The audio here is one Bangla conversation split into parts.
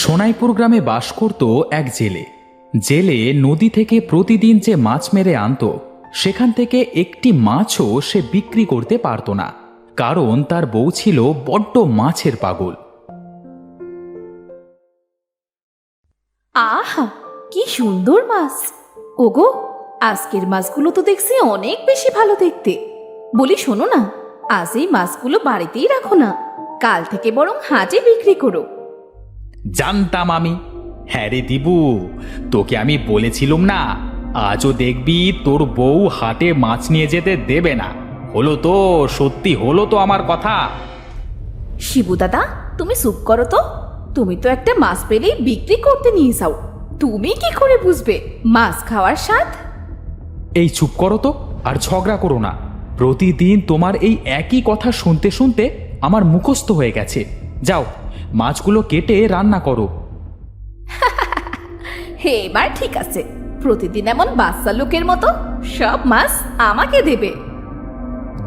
সোনাইপুর গ্রামে বাস করত এক জেলে। জেলে নদী থেকে প্রতিদিন যে মাছ মেরে আনতো, সেখান থেকে একটি মাছও সে বিক্রি করতে পারত না, কারণ তার বউ ছিল বড্ড মাছের পাগল। আহা, কি সুন্দর মাছ। ওগো, আজকের মাছগুলো তো দেখছি অনেক বেশি ভালো দেখতে। বলি শোনো না, আজ এই মাছগুলো বাড়িতেই রাখো না, কাল থেকে বরং হাটে বিক্রি করো। জানতাম আমি। হ্যাঁ রে দিবু তোকে আমি বলেছিলুম না আজও দেখবি তোর বউ হাটে মাছ নিয়ে যেতে দেবে না। হলো তো সত্যি হলো তো আমার কথা। শিবু দাদা তুমি চুপ করো তো। তুমি তো একটা মাছ পেলেই বিক্রি করতে নিয়ে যাও। তুমি কি করে বুঝবে মাছ খাওয়ার স্বাদ? এই চুপ করো তো আর ঝগড়া করো না। প্রতিদিন তোমার এই একই কথা শুনতে শুনতে আমার মুখস্থ হয়ে গেছে। যাও। মাছগুলো কেটে রান্না করো। হে এবার ঠিক আছে। প্রতিদিন এমন বাচ্চা লোকের মতো সব মাছ আমাকে দেবে।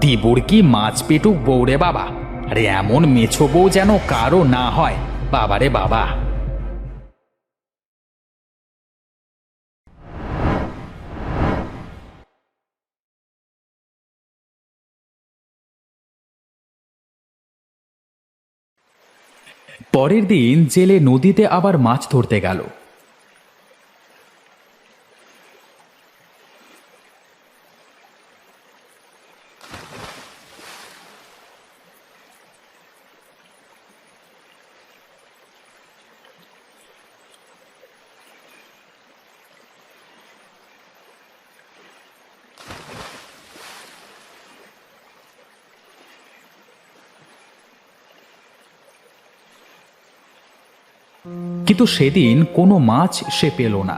দিবুর কি মাছ পেটুক বউরে বাবা। আরে এমন মেছো বউ যেন কারও না হয়। বাবারে বাবা। পরের দিন জেলে নদীতে আবার মাছ ধরতে গেল। কিন্তু সেদিন কোনো মাছ সে পেল না।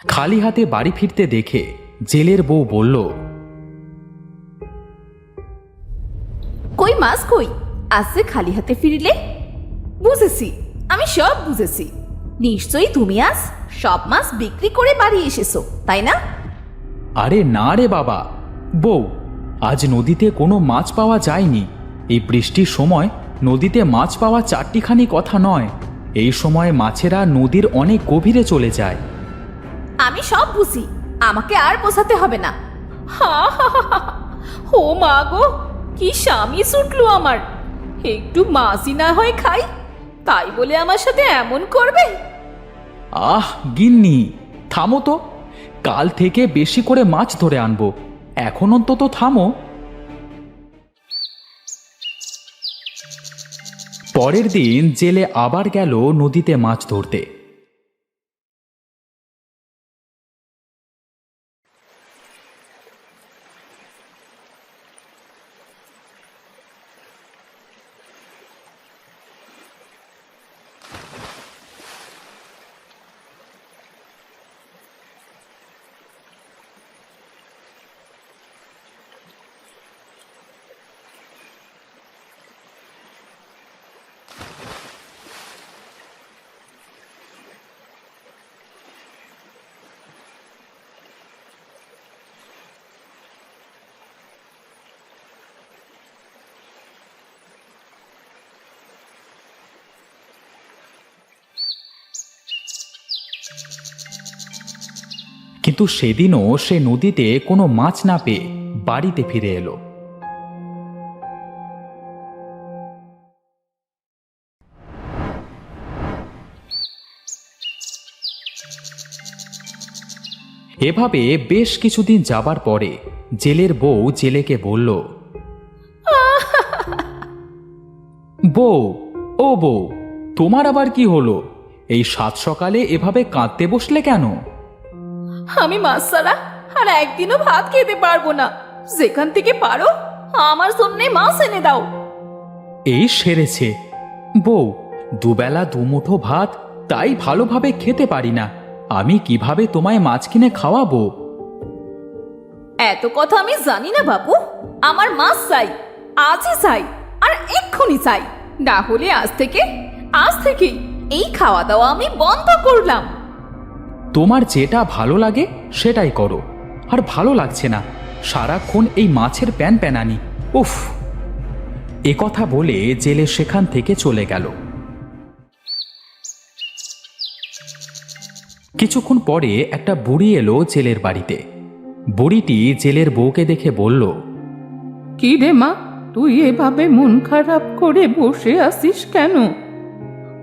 খালি হাতে বাড়ি ফিরতে দেখে জেলের বউ বলল, কই মাছ কই? আজকে খালি হাতে ফিরিলে? বুঝেছি, আমি সব বুঝেছি। নিশ্চয়ই তুমি আজ সব মাছ বিক্রি করে বাড়ি এসেছ, তাই না? আরে না রে বাবা। বউ আজ নদীতে কোনো মাছ পাওয়া যায়নি। এই বৃষ্টির সময় নদীতে মাছ পাওয়া চারটিখানি কথা নয়। এই সময় মাছেরা নদীর অনেক গভীরে চলে যায়। আমি সব বুঝি আমাকে আর বোঝাতে হবে না। হা হা হা হা। ও মা গো কি স্বামী ছুটলো আমার। একটু মাছই না হয় খাই তাই বলে আমার সাথে এমন করবে? আহ গিন্নি থামো তো। কাল থেকে বেশি করে মাছ ধরে আনব। এখন অন্তত থামো। পরের দিন জেলে আবার গেল নদীতে মাছ ধরতে। কিন্তু সেদিনও সে নদীতে কোনো মাছ না পেয়ে বাড়িতে ফিরে এলো। এভাবে বেশ কিছুদিন যাবার পরে জেলের বউ জেলেকে বলল, বউ, ও বউ, তোমার আবার কি হলো? এই সাত সকালে এভাবে কাঁদতে বসলে কেন? আমি মাছ ছাড়া আর একদিনও ভাত খেতে পারব না। যেখান থেকে পারো আমার জন্য মাছ এনে দাও। এই সেরেছে। বউ দুবেলা দুমুঠো ভাত তাই ভালোভাবে খেতে পারি না। আমি কীভাবে তোমায় মাছ কিনে খাওয়াবো? এত কথা আমি জানি না বাবু আমার মাছ চাই আজই চাই আর এক্ষুনি চাই। না হলে আজ থেকে আজ থেকেই। এই খাওয়া দাওয়া আমি বন্ধ করলাম। তোমার যেটা ভালো লাগে সেটাই করো। আর ভালো লাগছে না। সারাক্ষণ এই মাছের প্যান প্যানানি। উফ। এ কথা বলে জেলে সেখান থেকে চলে গেল। কিছুক্ষণ পরে একটা বুড়ি এলো জেলের বাড়িতে। বুড়িটি জেলের বউকে দেখে বলল কি রে মা তুই এভাবে মন খারাপ করে বসে আসিস কেন?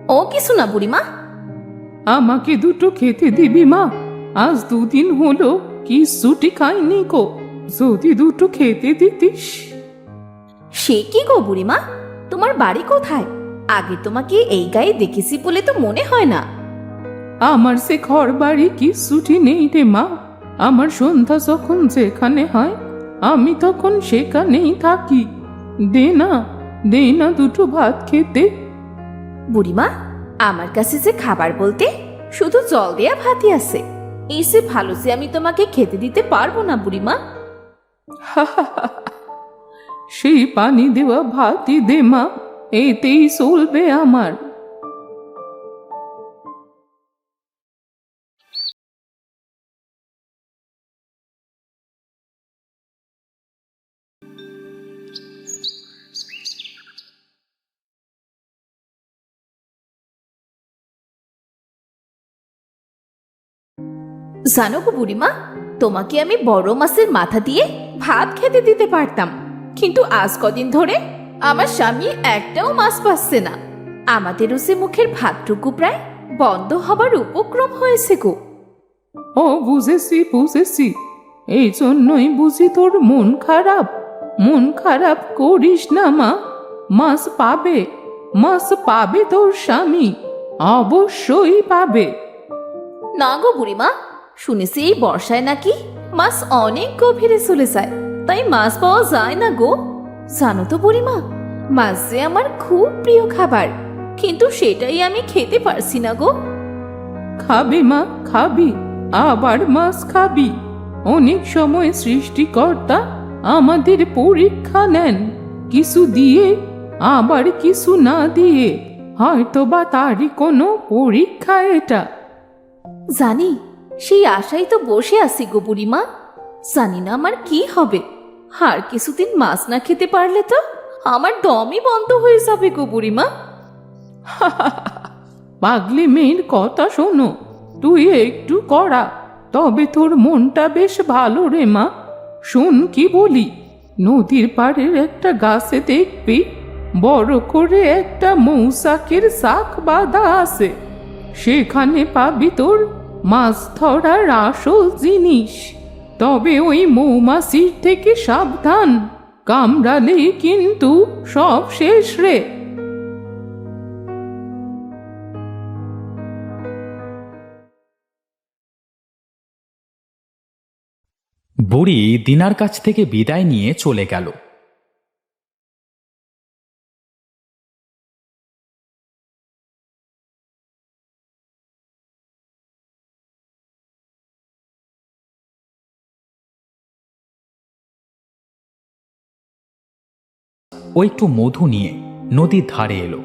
ও কিছু না বুড়িমা? আমাকে দুটো খেতে দিবি মা। আজ দুদিন হলো কি সুটি খাইনি কো যদি দুটো খেতে দিতিস। সে কি গো বুড়িমা? তোমার বাড়ি কোথায়? আগে তোমাকে এই গায়ে দেখেছি বলে তো মনে হয় না। আমার সে ঘর বাড়ি কি ছুটি নেই রে মা। আমার সন্ধ্যা যখন যেখানে হয় আমি তখন সেখানেই থাকি। দে না দে না দুটো ভাত খেতে। বুড়িমা, আমার কাছে যে খাবার বলতে শুধু জল দেয়া ভাতই আছে। এই এসে ভালো যে আমি তোমাকে খেতে দিতে পারব না, বুড়িমা। সেই পানি দেওয়া ভাতই দে মা, এতেই চলবে আমার। জানো গো বুড়িমা তোমাকে আমি বড় মাছের মাথা দিয়ে ভাত খেতে দিতে পারতাম। কিন্তু আজ কদিন ধরে আমার স্বামী একটাও মাছ পাচ্ছে না। আমাদেরও সে মুখের ভাতটুকু প্রায় বন্ধ হবার উপক্রম হয়েছে গো। ও বুঝেছি বুঝেছি। এই জন্যই বুঝি তোর মন খারাপ। মন খারাপ করিস না মা। মাছ পাবে মাছ পাবে তোর স্বামী। অবশ্যই পাবে। না গো বুড়িমা শুনেছি এই বর্ষায় নাকি মাছ অনেক গভীরে চলে যায়। তাই মাছ পাওয়া যায় না গো। জানো তো বুড়িমা মাছ যে আমার খুব প্রিয় খাবার কিন্তু সেটাই আমি খেতে পারছি না গো। খাবি মা খাবি আবার মাছ খাবি। অনেক সময় সৃষ্টিকর্তা আমাদের পরীক্ষা নেন কিছু দিয়ে আবার কিছু না দিয়ে। হয়তো বা তারই কোনো পরীক্ষা এটা। জানি সেই আশাই তো বসে আছি গো বুড়িমা। জানি না আমার কি হবে। আর কিছুদিন মাছ না খেতে পারলে তো আমার দমই বন্ধ হয়ে যাবে গো বুড়িমা। পাগলি মেয়ের কথা শোনো, তুই একটু করা তবে তোর মনটা বেশ ভালো রে মা। শোন কি বলি, নদীর পাড়ের একটা গাছে দেখবি, বড় করে একটা মৌসাকের শাক বাঁধা আছে। সেখানে পাবি তোর মাছ ধরার আসল জিনিস। তবে ওই মৌমাছির থেকে সাবধান। কামড়ালে কিন্তু সব শেষ রে। বুড়ি দিনার কাছ থেকে বিদায় নিয়ে চলে গেল। ও একটু মধু নিয়ে নদীর ধারে এলো।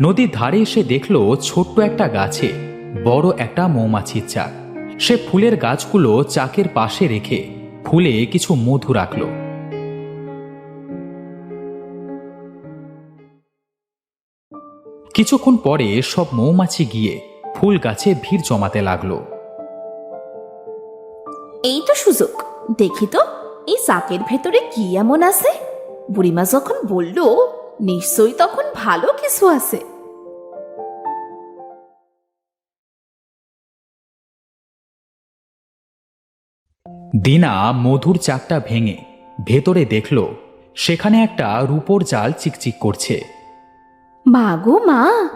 নদীর ধারে এসে দেখল ছোট্ট একটা গাছে বড় একটা মৌমাছির চাক। সে ফুলের গাছগুলো চাকের পাশে রেখে ফুলে কিছু মধু রাখল। কিছুক্ষণ পরে সব মৌমাছি গিয়ে ফুল গাছে ভিড় জমাতে লাগল। এই তো সুযোগ। দেখি তো, এই চাকের ভেতরে কি এমন আছে? বুড়িমা যখন বলল নিশ্চয়ই তখন ভালো কিছু আছে। দিনা মধুর চাকটা ভেঙে ভেতরে দেখল সেখানে একটা রূপোর জাল চিকচিক করছে। মা গো মা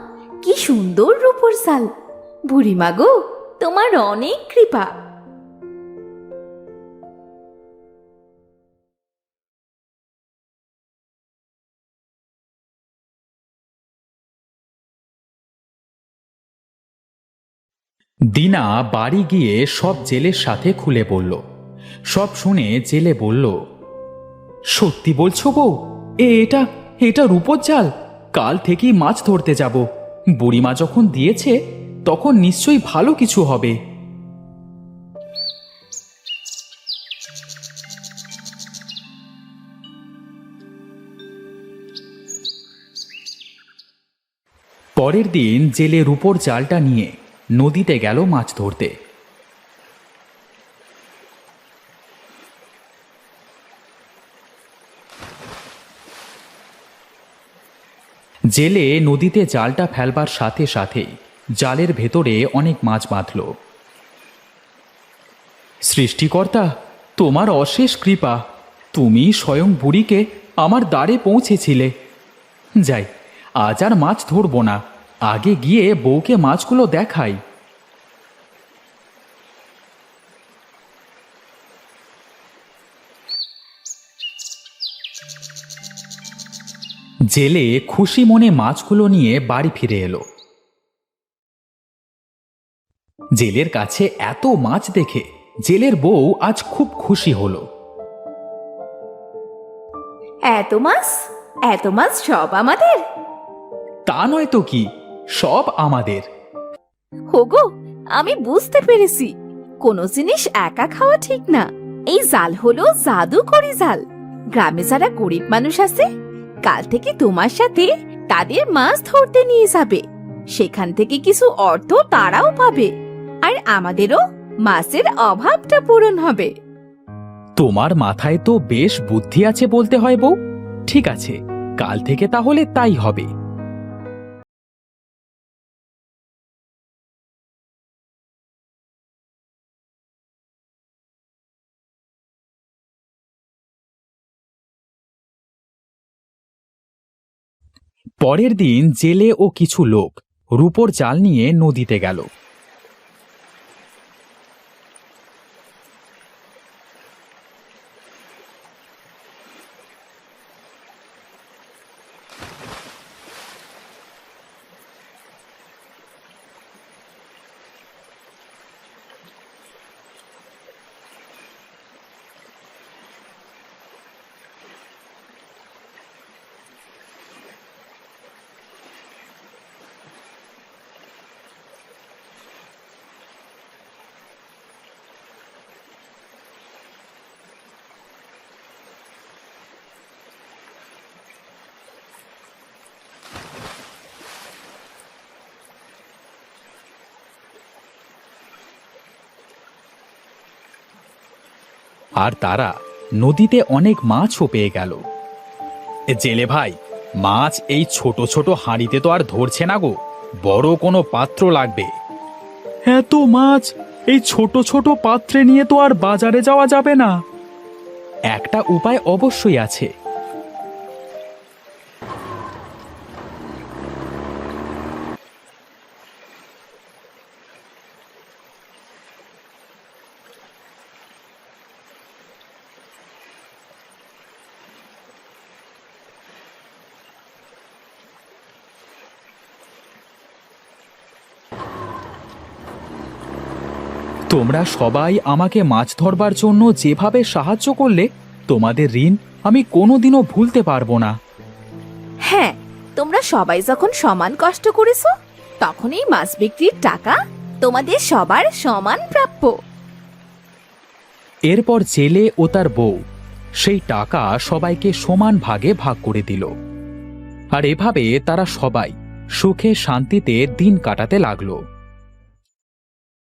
কি সুন্দর রূপর সাল বুড়িমা গো তোমার অনেক কৃপা। দিনা বাড়ি গিয়ে সব জেলের সাথে খুলে বলল। সব শুনে জেলে বলল, সত্যি বলছো বউ, এ এটা এটা রূপোর জাল। কাল থেকেই মাছ ধরতে যাব। বুড়িমা যখন দিয়েছে, তখন নিশ্চয়ই ভালো কিছু হবে। পরের দিন জেলে রূপোর জালটা নিয়ে নদীতে গেল মাছ ধরতে। জেলে নদীতে জালটা ফেলবার সাথে সাথে জালের ভেতরে অনেক মাছ বাঁধল। সৃষ্টিকর্তা, তোমার অশেষ কৃপা, তুমি স্বয়ং বুড়িকে আমার দ্বারে পৌঁছেছিলে। যাই, আজ আর মাছ ধরব না। আগে গিয়ে বউকে মাছগুলো দেখাই। জেলে খুশি মনে মাছগুলো নিয়ে বাড়ি ফিরে এলো। জেলের কাছে এত মাছ দেখে জেলের বউ আজ খুব খুশি হলো। এত মাছ? এত মাছ সব আমাদের? তা নয় তো কি? সব আমাদের। হোগো আমি বুঝতে পেরেছি। কোনো জিনিস একা খাওয়া ঠিক না। এই জাল হলো জাদুকরি জাল। গ্রামে যারা গরিব মানুষ আছে কাল থেকে তোমার সাথে তাদের মাছ ধরতে নিয়ে যাবে। সেখান থেকে কিছু অর্থ তারাও পাবে। আর আমাদেরও মাছের অভাবটা পূরণ হবে। তোমার মাথায় তো বেশ বুদ্ধি আছে বলতে হয় বউ। ঠিক আছে কাল থেকে তাহলে তাই হবে। পরের দিন জেলে ও কিছু লোক রূপোর জাল নিয়ে নদীতে গেল। আর তারা নদীতে অনেক মাছও পেয়ে গেল। জেলে ভাই, মাছ এই ছোট ছোট হাঁড়িতে তো আর ধরছে না গো, বড় কোনো পাত্র লাগবে। এত মাছ, এই ছোট ছোট পাত্রে নিয়ে তো আর বাজারে যাওয়া যাবে না। একটা উপায় অবশ্যই আছে। তোমরা সবাই আমাকে মাছ ধরবার জন্য যেভাবে সাহায্য করলে তোমাদের ঋণ আমি কোনোদিনও ভুলতে পারব না। হ্যাঁ তোমরা সবাই যখন সমান কষ্ট করেছ তখন এই মাছ বিক্রির টাকা তোমাদের সবার সমান প্রাপ্য। এরপর জেলে ও তার বউ সেই টাকা সবাইকে সমান ভাগে ভাগ করে দিল। আর এভাবে তারা সবাই সুখে শান্তিতে দিন কাটাতে লাগল।